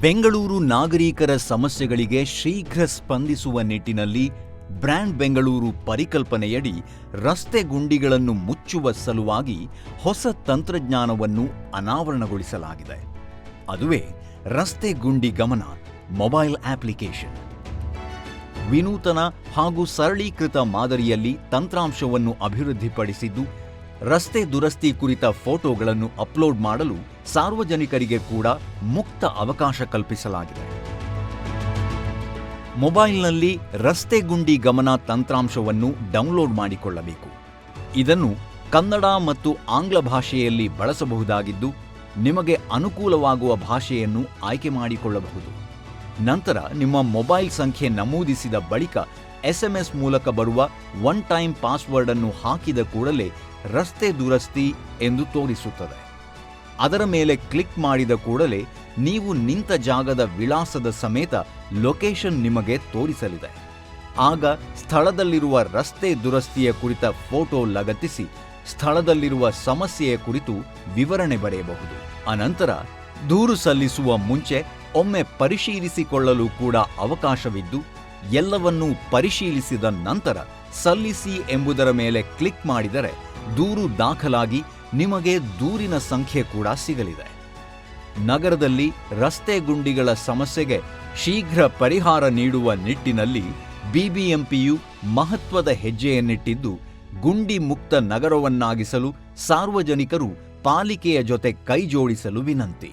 ಬೆಂಗಳೂರು ನಾಗರಿಕರ ಸಮಸ್ಯೆಗಳಿಗೆ ಶೀಘ್ರ ಸ್ಪಂದಿಸುವ ನಿಟ್ಟಿನಲ್ಲಿ ಬ್ರ್ಯಾಂಡ್ ಬೆಂಗಳೂರು ಪರಿಕಲ್ಪನೆಯಡಿ ರಸ್ತೆ ಗುಂಡಿಗಳನ್ನು ಮುಚ್ಚುವ ಸಲುವಾಗಿ ಹೊಸ ತಂತ್ರಜ್ಞಾನವನ್ನು ಅನಾವರಣಗೊಳಿಸಲಾಗಿದೆ. ಅದುವೇ ರಸ್ತೆ ಗುಂಡಿ ಗಮನ, ಮೊಬೈಲ್ ಆಪ್ಲಿಕೇಶನ್. ವಿನೂತನ ಹಾಗೂ ಸರಳೀಕೃತ ಮಾದರಿಯಲ್ಲಿ ತಂತ್ರಾಂಶವನ್ನು ಅಭಿವೃದ್ಧಿಪಡಿಸಿದ್ದು ರಸ್ತೆ ದುರಸ್ತಿ ಕುರಿತ ಫೋಟೋಗಳನ್ನು ಅಪ್ಲೋಡ್ ಮಾಡಲು ಸಾರ್ವಜನಿಕರಿಗೆ ಕೂಡ ಮುಕ್ತ ಅವಕಾಶ ಕಲ್ಪಿಸಲಾಗಿದೆ. ಮೊಬೈಲ್ನಲ್ಲಿ ರಸ್ತೆ ಗುಂಡಿ ಗಮನ ತಂತ್ರಾಂಶವನ್ನು ಡೌನ್ಲೋಡ್ ಮಾಡಿಕೊಳ್ಳಬೇಕು. ಇದನ್ನು ಕನ್ನಡ ಮತ್ತು ಆಂಗ್ಲ ಭಾಷೆಯಲ್ಲಿ ಬಳಸಬಹುದಾಗಿದ್ದು, ನಿಮಗೆ ಅನುಕೂಲವಾಗುವ ಭಾಷೆಯನ್ನು ಆಯ್ಕೆ ಮಾಡಿಕೊಳ್ಳಬಹುದು. ನಂತರ ನಿಮ್ಮ ಮೊಬೈಲ್ ಸಂಖ್ಯೆ ನಮೂದಿಸಿದ ಬಳಿಕ ಎಸ್ಎಂಎಸ್ ಮೂಲಕ ಬರುವ ಒನ್ ಟೈಮ್ ಪಾಸ್ವರ್ಡ್ ಅನ್ನು ಹಾಕಿದ ಕೂಡಲೇ ರಸ್ತೆ ದುರಸ್ತಿ ಎಂದು ತೋರಿಸುತ್ತದೆ. ಅದರ ಮೇಲೆ ಕ್ಲಿಕ್ ಮಾಡಿದ ಕೂಡಲೇ ನೀವು ನಿಂತ ಜಾಗದ ವಿಳಾಸದ ಸಮೇತ ಲೊಕೇಶನ್ ನಿಮಗೆ ತೋರಿಸಲಿದೆ. ಆಗ ಸ್ಥಳದಲ್ಲಿರುವ ರಸ್ತೆ ದುರಸ್ತಿಯ ಕುರಿತ ಫೋಟೋ ಲಗತ್ತಿಸಿ ಸ್ಥಳದಲ್ಲಿರುವ ಸಮಸ್ಯೆಯ ಕುರಿತು ವಿವರಣೆ ಬರೆಯಬಹುದು. ಅನಂತರ ದೂರು ಸಲ್ಲಿಸುವ ಮುಂಚೆ ಒಮ್ಮೆ ಪರಿಶೀಲಿಸಿಕೊಳ್ಳಲು ಕೂಡ ಅವಕಾಶವಿದ್ದು, ಎಲ್ಲವನ್ನೂ ಪರಿಶೀಲಿಸಿದ ನಂತರ ಸಲ್ಲಿಸಿ ಎಂಬುದರ ಮೇಲೆ ಕ್ಲಿಕ್ ಮಾಡಿದರೆ ದೂರು ದಾಖಲಾಗಿ ನಿಮಗೆ ದೂರಿನ ಸಂಖ್ಯೆ ಕೂಡ ಸಿಗಲಿದೆ. ನಗರದಲ್ಲಿ ರಸ್ತೆ ಗುಂಡಿಗಳ ಸಮಸ್ಯೆಗೆ ಶೀಘ್ರ ಪರಿಹಾರ ನೀಡುವ ನಿಟ್ಟಿನಲ್ಲಿ ಬಿಬಿಎಂಪಿಯು ಮಹತ್ವದ ಹೆಜ್ಜೆಯನ್ನಿಟ್ಟಿದ್ದು, ಗುಂಡಿ ಮುಕ್ತ ನಗರವನ್ನಾಗಿಸಲು ಸಾರ್ವಜನಿಕರು ಪಾಲಿಕೆಯ ಜೊತೆ ಕೈಜೋಡಿಸಲು ವಿನಂತಿ.